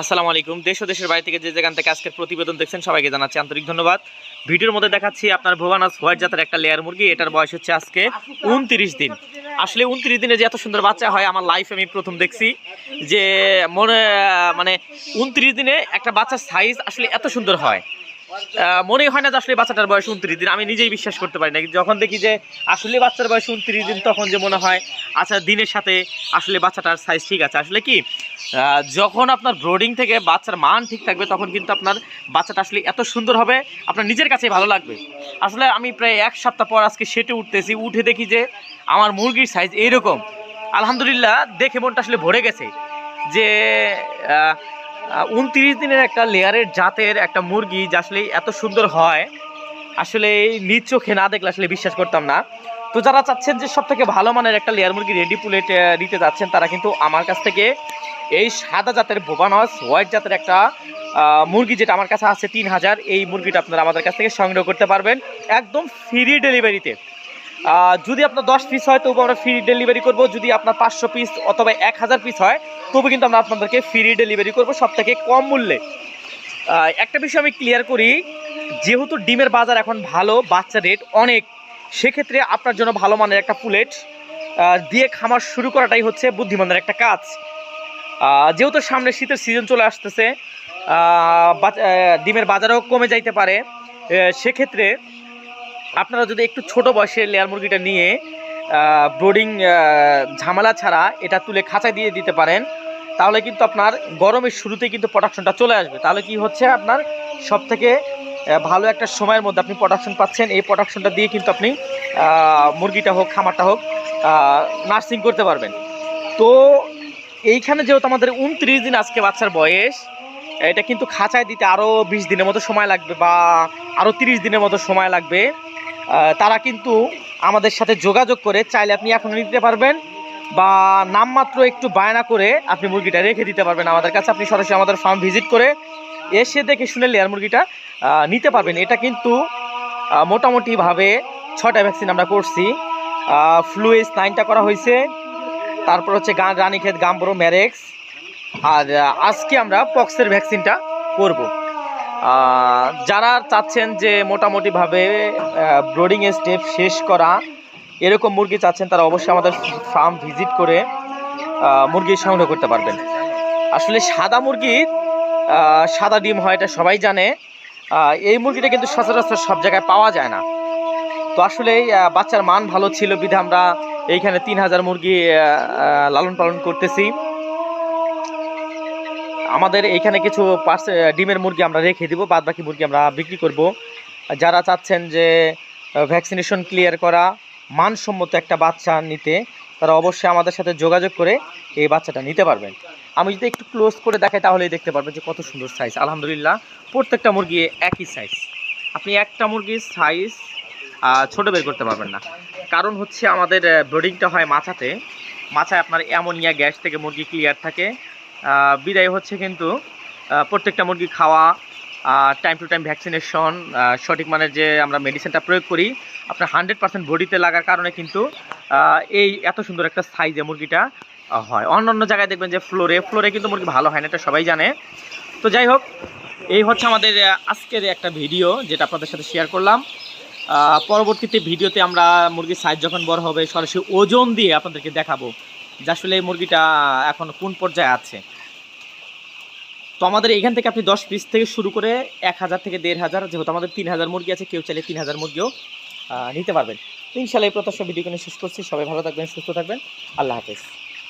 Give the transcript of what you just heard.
আসসালামু আলাইকুম। দেশ ও দেশের বাইরে থেকে যে যেখান থেকে আজকের প্রতিবেদন দেখছেন সবাইকে জানাচ্ছি আন্তরিক ধন্যবাদ। ভিডিওর মধ্যে দেখাচ্ছি আপনার ভুবানাস হোয়াইট জাতের একটা লেয়ার মুরগি। এটার বয়স হচ্ছে আজকে উনত্রিশ দিন। আসলে উনত্রিশ দিনে যে এত সুন্দর বাচ্চা হয়, আমার লাইফে আমি প্রথম দেখছি যে মনে মানে উনত্রিশ দিনে একটা বাচ্চার সাইজ আসলে এত সুন্দর হয়। মনেই হয় না যে আসলে বাচ্চাটার বয়স উনত্রিশ দিন। আমি নিজেই বিশ্বাস করতে পারি না। যখন দেখি যে আসলে বাচ্চার বয়স উনত্রিশ দিন, তখন যে মনে হয় আচ্ছা দিনের সাথে আসলে বাচ্চাটার সাইজ ঠিক আছে। আসলে কি? যখন আপনার ব্রোডিং থেকে বাচ্চার মান ঠিক থাকবে, তখন কিন্তু আপনার বাচ্চাটা আসলে এত সুন্দর হবে, আপনার নিজের কাছে ভালো লাগবে। আসলে আমি প্রায় এক সপ্তাহ পর আজকে সেটে উঠতেছি, উঠে দেখি যে আমার মুরগির সাইজ এইরকম আলহামদুলিল্লাহ, দেখে মনটা আসলে ভরে গেছে যে উনত্রিশ দিনের একটা লেয়ারের জাতের একটা মুরগি যে আসলে এত সুন্দর হয়, আসলে নিজ চোখে না দেখলে আসলে বিশ্বাস করতাম না। তো যারা চাচ্ছেন যে সব থেকে ভালো মানের একটা লেয়ার মুরগি রেডি পুলেট নিতে যাচ্ছেন, তারা কিন্তু আমার কাছ থেকে এই সাদা জাতের ভোবানস হোয়াইট জাতের একটা মুরগি যেটা আমার কাছে আছে তিন হাজার, এই মুরগিটা আপনারা আমাদের কাছ থেকে সংগ্রহ করতে পারবেন একদম ফ্রি ডেলিভারিতে যদি আপনার দশ পিস হয়, তবু আমরা ফ্রি ডেলিভারি করব। যদি আপনার পাঁচশো পিস অথবা এক হাজার পিস হয়, তবু কিন্তু আমরা আপনাদেরকে ফ্রি ডেলিভারি করব সব থেকে কম মূল্যে। একটা বিষয় আমি ক্লিয়ার করি, যেহেতু ডিমের বাজার এখন ভালো, বাচ্চা রেট অনেক সেক্ষেত্রে আপনার জন্য ভালো মানের একটা পুলেট দিয়ে খামার শুরু করাটাই হচ্ছে বুদ্ধিমানের একটা কাজ। যেহেতু সামনে শীতের সিজন চলে আসতেছে ডিমের বাজারও কমে যাইতে পারে সেক্ষেত্রে আপনারা যদি একটু ছোট বয়সের লেয়ার মুরগিটা নিয়ে ব্রোডিং ঝামেলা ছাড়া এটা তুলে খাঁচায় দিয়ে দিতে পারেন, তাহলে কিন্তু আপনার গরমের শুরুতেই কিন্তু প্রোডাকশনটা চলে আসবে। তাহলে কি হচ্ছে আপনার সব থেকে ভালো একটা সময়ের মধ্যে আপনি প্রোডাকশন পাচ্ছেন। এই প্রোডাকশনটা দিয়ে কিন্তু আপনি মুরগিটা হোক, খামারটা হোক নার্সিং করতে পারবেন। তো এইখানে যেহেতু আমাদের উনত্রিশ দিন আজকে বাচ্চার বয়স, এটা কিন্তু খাঁচায় দিতে আরও বিশ দিনের মতো সময় লাগবে বা আরও তিরিশ দিনের মতো সময় লাগবে। তারা কিন্তু আমাদের সাথে যোগাযোগ করে চাইলে আপনি এখন নিতে পারবেন বা নামমাত্র একটু বায়না করে আপনি মুরগিটা রেখে দিতে পারবেন আমাদের কাছে। আপনি সরাসরি আমাদের ফার্ম ভিজিট করে এসে দেখে শুনে লেয়ার মুরগিটা নিতে পারবেন। এটা কিন্তু মোটামুটিভাবে ছটা ভ্যাকসিন আমরা করছি। ফ্লুইস নাইনটা করা হয়েছে। তারপর হচ্ছে গান রানীক্ষেত গাম্বরো ম্যারেক্স। আর আজকে আমরা পক্সের ভ্যাকসিনটা করব। যারা চাচ্ছেন যে মোটামুটিভাবে ব্রোডিং স্টেপ শেষ করা, এরকম মুরগি চাচ্ছেন, তারা অবশ্যই আমাদের ফার্ম ভিজিট করে মুরগি সংগ্রহ করতে পারবেন। আসলে সাদা মুরগির সাদা ডিম হয়, এটা সবাই জানে। এই মুরগিটা কিন্তু সচরাচর সব জায়গায় পাওয়া যায় না। তো আসলে বাচ্চার মান ভালো ছিল বিধে আমরা এইখানে তিন হাজার মুরগি লালন পালন করতেছি। আমাদের এইখানে কিছু পার্স, ডিমের মুরগি আমরা রেখে দিব বাদ বাকি মুরগি আমরা বিক্রি করব। যারা চাচ্ছেন যে ভ্যাকসিনেশন ক্লিয়ার করা, মানসম্মত একটা বাচ্চা নিতে, তারা অবশ্যই আমাদের সাথে যোগাযোগ করে এই বাচ্চাটা নিতে পারবেন। আমি যদি একটু ক্লোজ করে দেখাই তাহলেই দেখতে পারবেন যে কত সুন্দর সাইজ আলহামদুলিল্লাহ, প্রত্যেকটা মুরগি একই সাইজ আপনি একটা মুরগির সাইজ ছোট বের করতে পারবেন না। কারণ হচ্ছে আমাদের ব্রিডিংটা হয় মাছাতে মাছায় আপনার অ্যামোনিয়া গ্যাস থেকে মুরগি ক্লিয়ার থাকে। বিদায় হচ্ছে কিন্তু প্রত্যেকটা মুরগি খাওয়া টাইম টু টাইম ভ্যাকসিনেশন সঠিক মানের যে আমরা মেডিসিনটা প্রয়োগ করি, আপনার হান্ড্রেড পার্সেন্ট বডিতে লাগার কারণে কিন্তু এই এত সুন্দর একটা সাইজে মুরগিটা হয়। অন্য অন্য জায়গায় দেখবেন যে ফ্লোরে ফ্লোরে কিন্তু মুরগি ভালো হয় না, এটা সবাই জানে। তো যাই হোক, এই হচ্ছে আমাদের আজকের একটা ভিডিও যেটা আপনাদের সাথে শেয়ার করলাম। পরবর্তীতে ভিডিওতে আমরা মুরগির সাইজ যখন বড় হবে, সরাসরি ওজন দিয়ে আপনাদেরকে দেখাবো যে আসলে এই মুরগিটা এখন কোন পর্যায়ে আছে। তো আমাদের এখান থেকে আপনি দশ পিস থেকে শুরু করে এক হাজার থেকে দেড় হাজার, যেহেতু আমাদের তিন হাজার মুরগি আছে, কেউ চাইলে তিন হাজার মুরগিও নিতে পারবেন। ইনশাল্লাহ এই প্রত্যাশা ভিডিও শেষ করছি। সবাই ভালো থাকবেন, সুস্থ থাকবেন। আল্লাহ হাফেজ।